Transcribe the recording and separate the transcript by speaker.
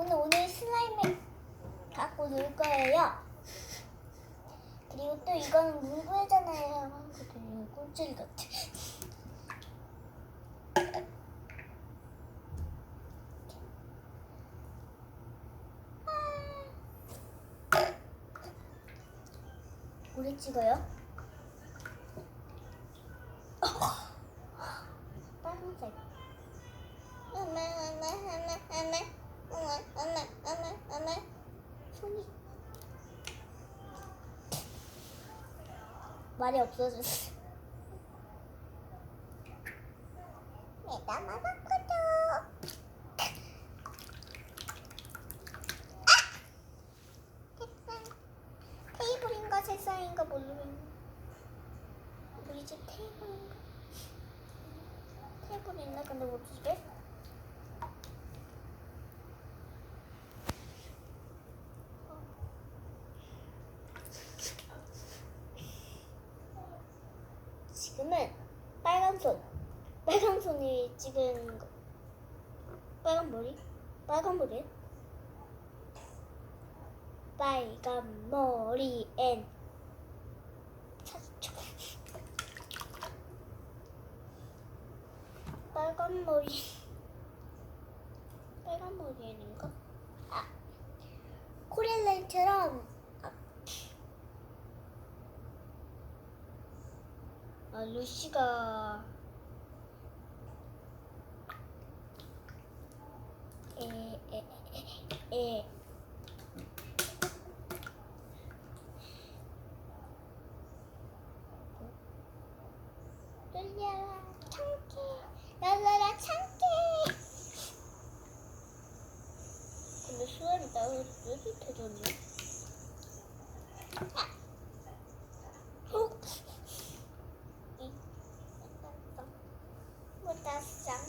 Speaker 1: 오늘 오늘 슬라임을 갖고 놀 거예요. 그리고 또 이거는 문구회잖아요. 그리고 꿀질 같아. 오래 찍어요? 빨간색. 말이 없어졌어. 내가 막았거든. 아! 우리 집 테이블인가? 테이블 있나? 근데 우리 집에? 지금은 빨간 손, 빨간 손이 찍은 거. 빨간 머리, 빨간 머리, 빨간 머리엔 차초. 빨간 머리, 빨간 머리엔인가? 아, 코렐라처럼 아, 아 루시가 에에 에 열려라 참깨 열려라 참깨 근데 수아이 나왜 따뜻해졌냐? casa.